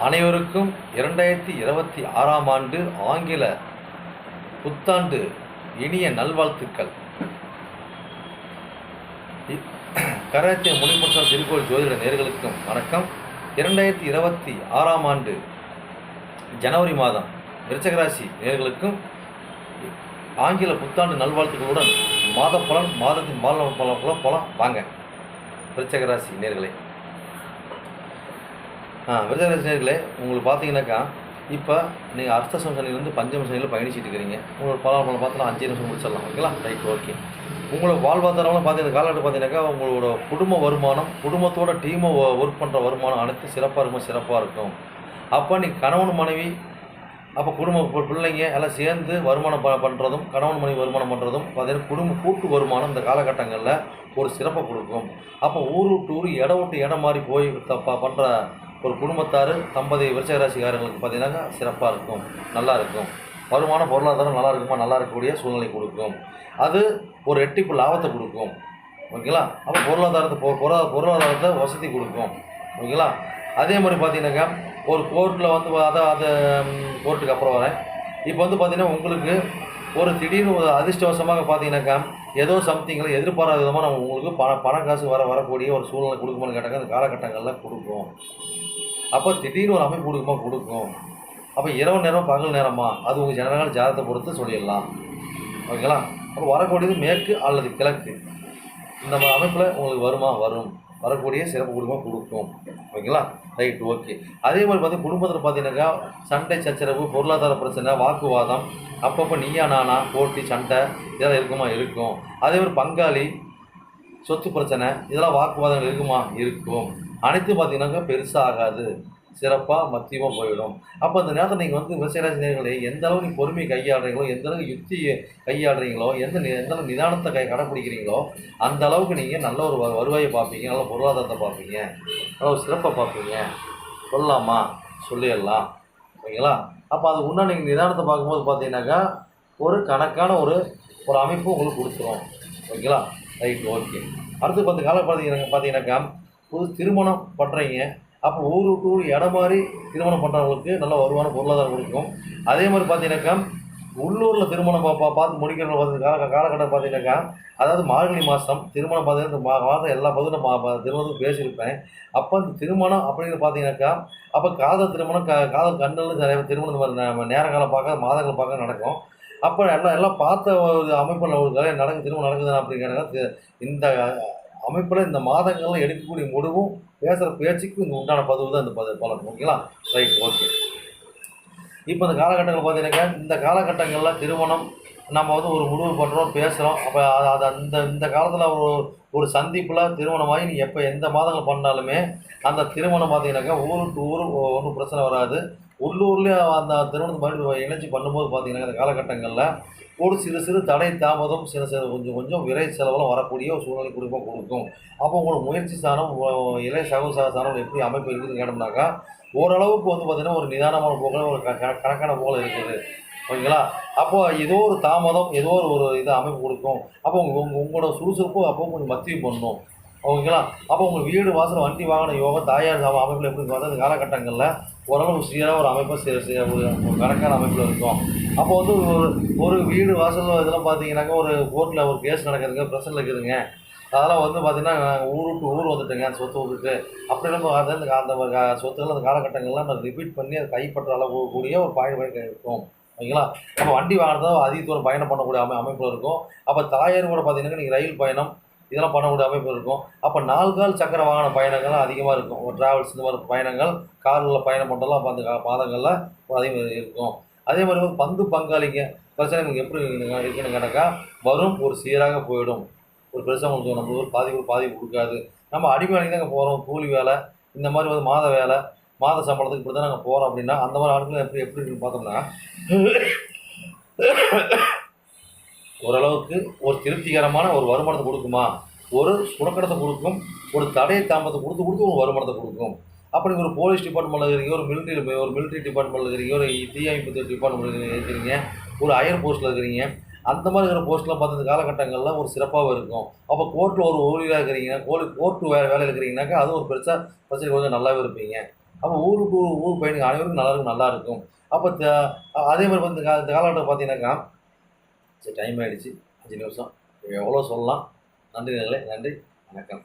அனைவருக்கும் இரண்டாயிரத்தி இருபத்தி ஆறாம் ஆண்டு ஆங்கில புத்தாண்டு இனிய நல்வாழ்த்துக்கள். இ- கராத்தே மொழிபெற்ற திருக்கோள் ஜோதிட நேர்களுக்கும் வணக்கம். இரண்டாயிரத்தி இருபத்தி ஆறாம் ஆண்டு ஜனவரி மாதம் விருச்சகராசி நேர்களுக்கும் ஆங்கில புத்தாண்டு நல்வாழ்த்துக்களுடன் மாத பலன் மாதத்தின் பால பலன் பலன் வாங்க. விருச்சகராசி நேர்களே. ஆ உங்களுக்கு பார்த்தீங்கன்னாக்கா இப்போ நீங்கள் அர்த்த சனிலேருந்து பஞ்சம சனியில் பயணிச்சிட்டு இருக்கிறீங்க. உங்களோட பல பழம் பார்த்தாலும் அஞ்சு நிமிஷம் முடிச்சிடலாம் ஓகேங்களா? Right okay. உங்களோட வாழ்வாதாரம்லாம் பார்த்தீங்கன்னா காலகட்டம் பார்த்தீங்கன்னாக்கா உங்களோட குடும்ப வருமானம் குடும்பத்தோட டீமை ஒர்க் பண்ணுற வருமானம் அனைத்து சிறப்பாக இருக்கும்? சிறப்பாக இருக்கும். அப்போ நீ கணவன் மனைவி அப்போ குடும்ப பிள்ளைங்க எல்லாம் சேர்ந்து வருமானம் ப பண்ணுறதும் கணவன் மனைவி வருமானம் பண்ணுறதும் பார்த்தீங்கன்னா குடும்ப கூட்டு வருமானம் இந்த காலகட்டங்களில் ஒரு சிறப்பை கொடுக்கும். அப்போ ஊர் விட்டு ஊர் இடம் விட்டு இடம் மாறி போய் தப்பா பண்ணுற ஒரு குடும்பத்தார் தம்பதி விருச்சகராசிக்காரங்களுக்கு பார்த்தீங்கன்னா சிறப்பாக இருக்கும் நல்லா இருக்கும். வருமான பொருளாதாரம் நல்லா இருக்குமா நல்லா இருக்கக்கூடிய சூழ்நிலை கொடுக்கும். அது ஒரு எட்டிப்பு லாபத்தை கொடுக்கும். ஓகேங்களா? அப்போ பொருளாதாரத்தை பொ- பொருளா- பொருளாதாரத்தை வசதி கொடுக்கும். ஓகேங்களா? அதே மாதிரி பார்த்தீங்கன்னாக்கா ஒரு கோர்ட்டில் வந்து அதை அதை கோர்ட்டுக்கு அப்புறம் வரேன். இப்போ வந்து பார்த்திங்கன்னா உங்களுக்கு ஒரு திடீர்னு ஒரு அதிர்ஷ்டவசமாக பார்த்தீங்கன்னாக்கா ஏதோ சம்திங்கில் எதிர்பாராத விதமாக நம்ம உங்களுக்கு பண பண காசு வர வரக்கூடிய ஒரு சூழ்நிலை கொடுக்குமான்னு கேட்டாங்க அந்த காலகட்டங்களில் கொடுக்கும். அப்போ திடீர்னு ஒரு அமைப்பு கொடுக்குமா? கொடுக்கும். அப்போ இரவு நேரம் பகல் நேரமா? அது உங்கள் ஜனநாயக ஜாதகத்தை பொறுத்து சொல்லிடலாம். ஓகேங்களா? அப்புறம் வரக்கூடியது மேற்கு அல்லது கிழக்கு. இந்த மாதிரி அமைப்பில் உங்களுக்கு வருமா? வரும். வரக்கூடிய சிறப்பு குடும்பம் கொடுக்கும் ஓகேங்களா? Right okay. அதே மாதிரி பார்த்தீங்கன்னா குடும்பத்தில் பார்த்தீங்கன்னாக்கா சண்டை சச்சரவு பொருளாதார பிரச்சனை வாக்குவாதம் அப்பப்போ நீயா நானா போட்டி சண்டை இதெல்லாம் இருக்குமா? இருக்கும். அதே மாதிரி பங்காளி சொத்து பிரச்சனை இதெல்லாம் வாக்குவாதங்கள் இருக்குமா? இருக்கும். அனைத்து பார்த்தீங்கன்னாக்கா பெருசாக ஆகாது. சிறப்பாக மத்தியமாக போயிடும். அப்போ அந்த நேரத்தில் நீங்கள் வந்து விவசாய நேர்களே எந்த அளவு நீங்கள் பொறுமையை கையாளுறீங்களோ எந்த அளவுக்கு யுக்தி கையாளுறீங்களோ எந்த நி- எந்த அளவு நிதானத்தை கை கடைப்பிடிக்கிறீங்களோ அந்த அளவுக்கு நீங்கள் நல்ல ஒரு வ- வருவாயை பார்ப்பீங்க நல்ல பொருளாதாரத்தை பார்ப்பீங்க. நல்ல ஒரு சிறப்பை பார்ப்பீங்க. சொல்லலாமா? சொல்லிடலாம். ஓகேங்களா? அப்போ அது முன்னாடி நீங்கள் நிதானத்தை பார்க்கும்போது பார்த்தீங்கன்னாக்கா ஒரு கணக்கான ஒரு ஒரு அமைப்பு உங்களுக்கு கொடுத்துரும். ஓகேங்களா? Right okay. அடுத்து பத்து காலம் பார்த்தீங்கன்னா பார்த்தீங்கன்னாக்கா புது திருமணம் பண்ணுறீங்க அப்போ ஊர் விட்டு ஊர் இடம் மாதிரி திருமணம் பண்ணுறவங்களுக்கு நல்ல வருமான பொருளாதாரம் கொடுக்கும். அதே மாதிரி பார்த்தீங்கன்னாக்கா உள்ளூரில் திருமணம் பா பார்த்து முடிக்கிற பார்த்து கால காலகட்டம் பார்த்தீங்கன்னாக்கா அதாவது மார்கழி மாதம் திருமணம் பார்த்தீங்கன்னா மா- மாதம் எல்லா பகுதியும் மா திருமணத்துக்கு பேசியிருப்பேன். அப்போ இந்த திருமணம் அப்படின்னு பார்த்தீங்கன்னாக்கா அப்போ காதல் திருமணம் க காதல் கண்ணில் நிறைய திருமணம் இந்த மாதிரி நேர காலம் பார்க்க மாதங்களை பார்க்க நடக்கும். அப்போ எல்லாம் எல்லாம் பார்த்த ஒரு அமைப்பில் ஒரு கலை நடக்கு திருமணம் நடக்குது அப்படிங்கிறத இந்த அமைப்பில் இந்த மாதங்கள்லாம் எடுக்கக்கூடிய முடிவும் பேசுகிற பேச்சுக்கும் இந்த உண்டான பதிவு தான் இந்த பதவி பலன். ஓகேங்களா? ரைட் ஓகே இப்போ இந்த காலகட்டங்கள் பார்த்தீங்கன்னாக்கா இந்த காலகட்டங்களில் திருமணம் நம்ம வந்து ஒரு முடிவு பண்ணுறோம் பேசுகிறோம் அப்போ அது அந்த இந்த காலத்தில் ஒரு ஒரு சந்திப்பில் திருமணமாகி நீ எப்போ எந்த மாதங்கள் பண்ணாலுமே அந்த திருமணம் பார்த்தீங்கன்னாக்கா ஊருக்கு ஊர் ஒன்றும் பிரச்சனை வராது. உள்ளூர்லேயே அந்த திருமணத்தை மறுபடியும் இணைச்சி பண்ணும்போது பார்த்தீங்கன்னா இந்த காலகட்டங்களில் ஒரு சிறு சிறு தடை தாமதம் சில சில கொஞ்சம் கொஞ்சம் விரை செலவெல்லாம் வரக்கூடிய ஒரு சூழ்நிலை குறிப்பாக கொடுக்கும். அப்போ உங்களோட முயற்சி ஸ்தானம் உ- இளைய சகோ ஸ்தானம் எப்படி அமைப்பு இருக்குதுன்னு கேட்டோம்னாக்கா ஓரளவுக்கு வந்து பார்த்தீங்கன்னா ஒரு நிதானமான போக்கில் ஒரு க- கணக்கான போக்கில் இருக்குது. ஓகேங்களா? அப்போ ஏதோ ஒரு தாமதம் ஏதோ ஒரு ஒரு இது அமைப்பு கொடுக்கும். அப்போ உங்க உங்களோட சுறுசுறுப்பு அப்போ கொஞ்சம் மத்தியம் பண்ணும். ஓகேங்களா? அப்போ உங்கள் வீடு வாசல் வண்டி வாகன யோகம் தாயார் சாம அமைப்பில் எப்படி பார்த்தா அந்த காலகட்டங்களில் ஓரளவு சீராக ஒரு அமைப்பை சி- ஒரு கணக்கான அமைப்பில் இருக்கும். அப்போ வந்து ஒரு ஒரு வீடு வாசல் இதெல்லாம் பார்த்தீங்கன்னாக்கா ஒரு கோர்ட்டில் ஒரு கேஸ் நடக்குதுங்க பிரச்சனை இருக்குதுங்க. அதெல்லாம் வந்து பார்த்திங்கன்னா ஊர் விட்டு ஊர் வந்துட்டுங்க சொத்து விட்டுட்டு. அப்படி நம்ம அந்த அந்த சொத்துக்கள் அந்த காலகட்டங்கள்லாம் நம்ம ரிப்பீட் பண்ணி அதை கைப்பற்ற அளவு கூடிய ஒரு பயன்பாடு இருக்கும். ஓகேங்களா? அப்போ வண்டி வாங்கினதோ அதிக தூரம் பயணம் பண்ணக்கூடிய அமை அமைப்பில் இருக்கும். அப்போ தாயார் கூட பார்த்தீங்கன்னா நீங்கள் ரயில் பயணம் இதெல்லாம் பண்ணக்கூடிய அமைப்பு இருக்கும். அப்போ நால்கால் சக்கர வாகன பயணங்கள் அதிகமாக இருக்கும். ட்ராவல்ஸ் டிராவல்ஸ் இந்த மாதிரி பயணங்கள் காரில் பயணம் பண்ணலாம் அப்போ அந்த கா- பாதங்களில் அதிகம் இருக்கும். அதே மாதிரி வந்து பந்து பங்காளிங்க பிரச்சனை உங்களுக்கு எப்படி இருக்குன்னு கேட்டாக்கா வரும் ஒரு சீராக போயிடும். ஒரு பெருசாக உங்களுக்கு நம்ம ஒரு பாதிப்பு பாதிப்பு கொடுக்காது. நம்ம அடிமை வேலைக்கு தாங்க போகிறோம் கூலி வேலை இந்த மாதிரி வந்து மாத வேலை மாத சம்பளத்துக்கு இப்படி தான் நாங்கள் போகிறோம் அப்படின்னா அந்த மாதிரி ஆட்கள் எப்படி எப்படி இருக்குன்னு பார்த்தோம்னா ஓரளவுக்கு ஒரு திருப்திகரமான ஒரு வருமானத்தை கொடுக்குமா? ஒரு சுரக்கடத்தை கொடுக்கும் ஒரு தடையை தாமதத்தை கொடுத்து கொடுத்து ஒரு வருமானத்தை கொடுக்கும். அப்படி ஒரு போலீஸ் டிபார்ட்மெண்ட்டில் இருக்கிறீங்க ஒரு மிலிட்ரி ஒரு மிலிட்ரி டிபார்ட்மெண்ட்டில் இருக்கிறீங்க ஒரு தீயணைப்பு டிபார்ட்மெண்ட்டில் இருக்கிறீங்க ஒரு அயர் போஸ்ட்டில் இருக்கிறீங்க அந்த மாதிரி இருக்கிற போஸ்ட்லாம் பார்த்து இந்த காலகட்டங்கள்லாம் ஒரு சிறப்பாக இருக்கும். அப்போ கோர்ட்டில் ஒரு ஊழியராக இருக்கிறீங்கன்னா கோலி கோர்ட்டு வே வேலையில் இருக்கிறீங்கனாக்கா அது ஒரு பெருசாக பிரச்சனை கொஞ்சம் நல்லாவே இருப்பீங்க. அப்போ ஊருக்கு ஊர் ஊர் பயணிகள் அனைவருக்கும் நல்லா இருக்கும் நல்லா இருக்கும். அப்போ த- அதே மாதிரி வந்து இந்த காலகட்டம் பார்த்தீங்கன்னாக்கா சரி டைம் ஆகிடுச்சு அஞ்சு நிமிஷம். எவ்வளோ சொல்லலாம்? நன்றி நன்றி நன்றி. வணக்கம்.